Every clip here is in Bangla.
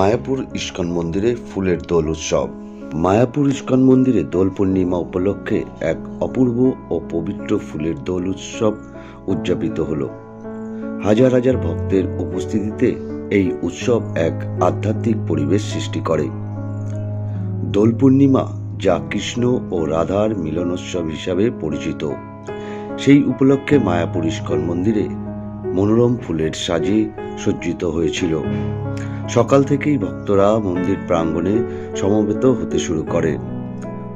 মায়াপুর ইস্কন মন্দিরে ফুলের দোল উৎসব। মায়াপুর ইস্কন মন্দিরে দোল পূর্ণিমা উপলক্ষে এক অপূর্ব ও পবিত্র ফুলের দোল উৎসব উদযাপিত হল। হাজার হাজার ভক্তের উপস্থিতিতে এই উৎসব এক আধ্যাত্মিক পরিবেশ সৃষ্টি করে। দোল পূর্ণিমা যা কৃষ্ণ ও রাধার মিলনোৎসব হিসাবে পরিচিত। সেই উপলক্ষে মায়াপুর ইস্কন মন্দিরে মনোরম ফুলের সাজে সজ্জিত হয়েছিল। সকাল থেকেই ভক্তরা মন্দির প্রাঙ্গণে সমবেত হতে শুরু করে।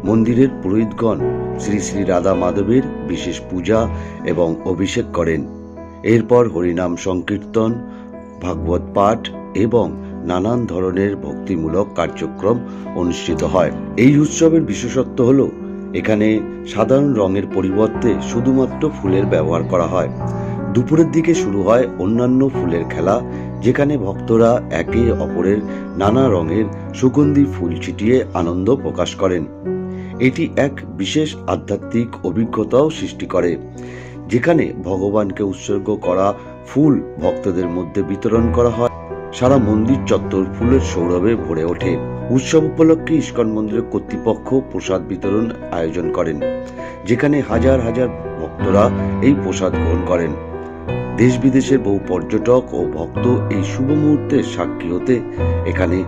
মন্দিরের পুরোহিতগণ শ্রী শ্রী রাধা মাধবের বিশেষ পূজা এবং অভিষেক করেন। এরপর হরিনাম সংকীর্তন, ভাগবত পাঠ এবং নানান ধরনের ভক্তিমূলক কার্যক্রম অনুষ্ঠিত হয়। এই উৎসবের বিশেষত্ব হল, এখানে সাধারণ রঙের পরিবর্তে শুধুমাত্র ফুলের ব্যবহার করা হয়। দুপুরের দিকে শুরু হয় অন্যান্য ফুলের খেলা যেখানে ভক্তরা একে অপরের নানা রঙের সুগন্ধি ফুল ছিটিয়ে আনন্দ প্রকাশ করেন। এটি এক বিশেষ আধ্যাত্মিক অভিজ্ঞতাও সৃষ্টি করে, যেখানে ভগবানকে উৎসর্গ করা ফুল ভক্তদের মধ্যে বিতরণ করা হয়। সারা মন্দির চত্বর ফুলের সৌরভে ভরে ওঠে। উৎসব উপলক্ষে ইস্কন মন্দিরের কর্তৃপক্ষ প্রসাদ বিতরণ আয়োজন করেন, যেখানে হাজার হাজার ভক্তরা এই প্রসাদ গ্রহণ করেন। দেশ বিদেশের বহু পর্যটক ও ভক্ত এই শুভ মুহূর্তের সাক্ষী হতে এখানে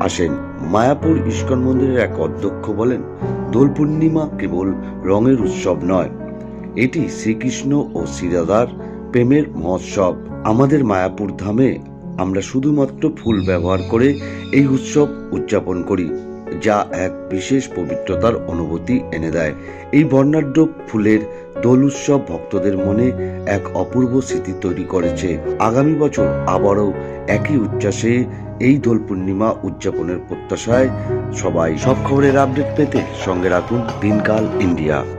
আসেন। মায়াপুর ইস্কন মন্দিরের এক অধ্যক্ষ বলেন, দোল পূর্ণিমা কেবল রঙের উৎসব নয়, এটি শ্রীকৃষ্ণ ও শ্রীরাধার প্রেমের মহোৎসব। আমাদের মায়াপুর ধামে আমরা শুধুমাত্র ফুল ব্যবহার করে এই উৎসব উদযাপন করি। যা এক বিশেষ পবিত্রতার অনুভূতি এনে দেয়। এই বর্ণাঢ্য ফুলের দোল উৎসব ভক্তদের মনে এক অপূর্ব স্মৃতি তৈরি করেছে। আগামী বছর আবারও একই উচ্ছ্বাসে এই দোল পূর্ণিমা উদযাপনের প্রত্যাশায় সবাই সব খবরের আপডেট পেতে সঙ্গে রাখুন দিনকাল ইন্ডিয়া।